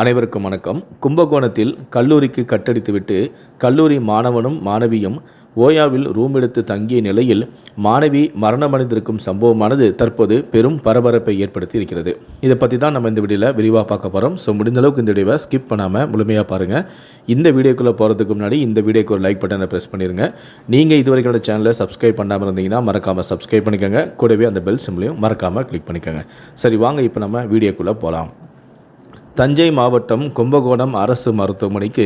அனைவருக்கும் வணக்கம். கும்பகோணத்தில் கல்லூரிக்கு கட்டடித்துவிட்டு கல்லூரி மாணவனும் மாணவியும் ஓயாவில் ரூம் எடுத்து தங்கிய நிலையில் மாணவி மரணமடைந்திருக்கும் சம்பவமானது தற்போது பெரும் பரபரப்பை ஏற்படுத்தி இருக்கிறது இதை பற்றி தான் நம்ம இந்த வீடியோவில் விரிவாக பார்க்க போகிறோம் ஸோ முடிந்த அளவுக்கு இந்த வீடியோவை ஸ்கிப் பண்ணாமல் முழுமையாக பாருங்கள் இந்த வீடியோக்குள்ளே போகிறதுக்கு முன்னாடி இந்த வீடியோக்கு ஒரு லைக் பட்டனை ப்ரெஸ் பண்ணிடுங்க நீங்கள் இதுவரைக்கும் என்னோட சேனலை சப்ஸ்கிரைப் பண்ணாமல் இருந்தீங்கன்னா மறக்காமல் சப்ஸ்கிரைப் பண்ணிக்கோங்க. கூடவே அந்த பெல் சிம்லையும் மறக்காமல் கிளிக் பண்ணிக்கோங்க. சரி வாங்க இப்போ நம்ம வீடியோக்குள்ளே போகலாம் தஞ்சை மாவட்டம் கும்பகோணம் அரசு மருத்துவமனைக்கு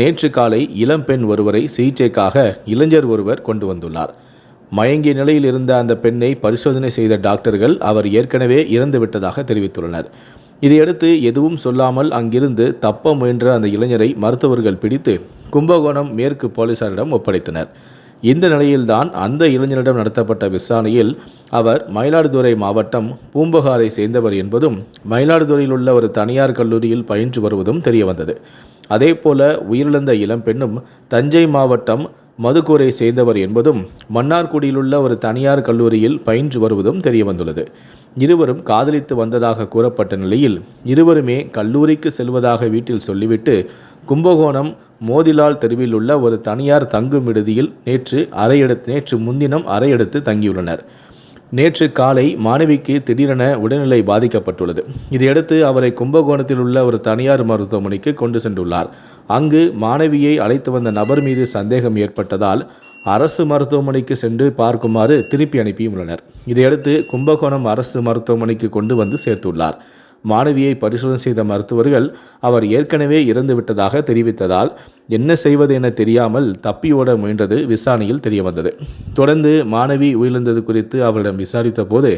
நேற்று காலை இளம்பெண் ஒருவரை சிகிச்சைக்காக இளைஞர் ஒருவர் கொண்டு வந்துள்ளார். மயங்கிய நிலையில் இருந்த அந்த பெண்ணை பரிசோதனை செய்த டாக்டர்கள் அவர் ஏற்கனவே இறந்துவிட்டதாக தெரிவித்துள்ளனர். இதையடுத்து எதுவும் சொல்லாமல் அங்கிருந்து தப்ப முயன்ற அந்த இளைஞரை மருத்துவர்கள் பிடித்து கும்பகோணம் மேற்கு போலீசாரிடம் ஒப்படைத்தனர். இந்த நிலையில்தான் அந்த இளைஞரிடம் நடத்தப்பட்ட விசாரணையில் அவர் மயிலாடுதுறை மாவட்டம் பூம்புகாரை சேர்ந்தவர் என்பதும் மயிலாடுதுறையில் உள்ள ஒரு தனியார் கல்லூரியில் பயின்று வருவதும் தெரியவந்தது. அதேபோல உயிரிழந்த இளம்பெண்ணும் தஞ்சை மாவட்டம் மதுக்கூரை சேர்ந்தவர் என்பதும் மன்னார்குடியிலுள்ள ஒரு தனியார் கல்லூரியில் பயின்று வருவதும் தெரியவந்துள்ளது. இருவரும் காதலித்து வந்ததாக கூறப்பட்ட நிலையில் இருவருமே கல்லூரிக்கு செல்வதாக வீட்டில் சொல்லிவிட்டு கும்பகோணம் மோதிலால் தெருவில் உள்ள ஒரு தனியார் தங்கும் விடுதியில் நேற்று அறையெடுத்து நேற்று முன்தினம் அறையெடுத்து தங்கியுள்ளனர். நேற்று காலை மாணவிக்கு திடீரென உடல்நிலை பாதிக்கப்பட்டுள்ளது. இதையடுத்து அவரை கும்பகோணத்தில் உள்ள ஒரு தனியார் மருத்துவமனைக்கு கொண்டு சென்றுள்ளார். அங்கு மாணவியை அழைத்து வந்த நபர் மீது சந்தேகம் ஏற்பட்டதால் அரசு மருத்துவமனைக்கு சென்று பார்க்குமாறு திருப்பி அனுப்பியுள்ளனர். இதையடுத்து கும்பகோணம் அரசு மருத்துவமனைக்கு கொண்டு வந்து சேர்த்துள்ளார். மாணவியை பரிசோதனை செய்த மருத்துவர்கள் அவர் ஏற்கனவே இறந்துவிட்டதாக தெரிவித்ததால் என்ன செய்வது என தெரியாமல் தப்பியோட முயன்றது விசாரணையில் தெரியவந்தது. தொடர்ந்து மாணவி உயிரிழந்தது குறித்து அவரிடம் விசாரித்த போது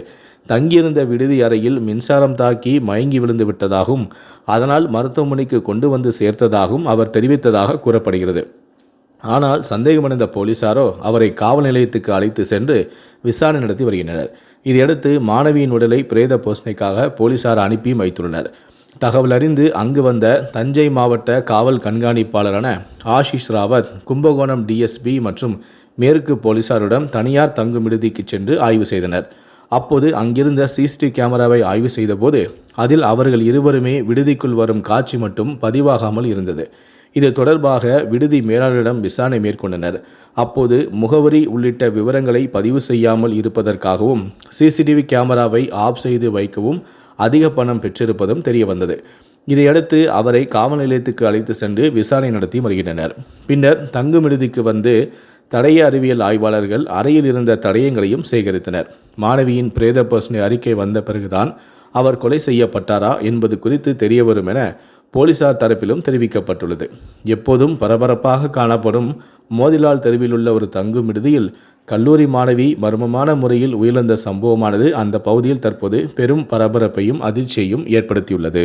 தங்கியிருந்த விடுதி அறையில் மின்சாரம் தாக்கி மயங்கி விழுந்து விட்டதாகவும் அதனால் மருத்துவமனைக்கு கொண்டு வந்து சேர்த்ததாகவும் அவர் தெரிவித்ததாக கூறப்படுகிறது. ஆனால் சந்தேகமடைந்த போலீசாரோ அவரை காவல் நிலையத்துக்கு அழைத்து சென்று விசாரணை நடத்தி வருகின்றனர். இதையடுத்து மாணவியின் உடலை பிரேத போசனைக்காக போலீசார் அனுப்பி வைத்துள்ளனர். தகவல் அறிந்து அங்கு வந்த தஞ்சை மாவட்ட காவல் கண்காணிப்பாளரான ஆஷிஷ் ராவத் கும்பகோணம் டிஎஸ்பி மற்றும் மேற்கு போலீசாருடன் தனியார் தங்கும் விடுதிக்கு சென்று ஆய்வு செய்தனர். அப்போது அங்கிருந்த சிசிடிவி கேமராவை ஆய்வு செய்தபோது அதில் அவர்கள் இருவருமே விடுதிக்குள் வரும் காட்சி மட்டும் பதிவாகாமல் இருந்தது. இது தொடர்பாக விடுதி மேலாளரிடம் விசாரணை மேற்கொண்டனர். அப்போது முகவரி உள்ளிட்ட விவரங்களை பதிவு செய்யாமல் இருப்பதற்காகவும் சிசிடிவி கேமராவை ஆஃப் செய்து வைக்கவும் அதிக பணம் பெற்றிருப்பதும் தெரியவந்தது. இதையடுத்து அவரை காவல் நிலையத்துக்கு அழைத்து சென்று விசாரணை நடத்தி வருகின்றனர். பின்னர் தங்கும் விடுதிக்கு வந்து தடய அறிவியல் ஆய்வாளர்கள் அறையில் இருந்த தடயங்களையும் சேகரித்தனர். மாணவியின் பிரேத பர்சனை அறிக்கை வந்த பிறகுதான் அவர் கொலை செய்யப்பட்டாரா என்பது குறித்து தெரியவரும் என போலீசார் தரப்பிலும் தெரிவிக்கப்பட்டுள்ளது. எப்போதும் பரபரப்பாக காணப்படும் மோதிலால் தெருவில் உள்ள ஒரு தங்கும் விடுதியில் கல்லூரி மாணவி மர்மமான முறையில் உயிரிழந்த சம்பவமானது அந்த பகுதியில் தற்போது பெரும் பரபரப்பையும் அதிர்ச்சியையும் ஏற்படுத்தியுள்ளது.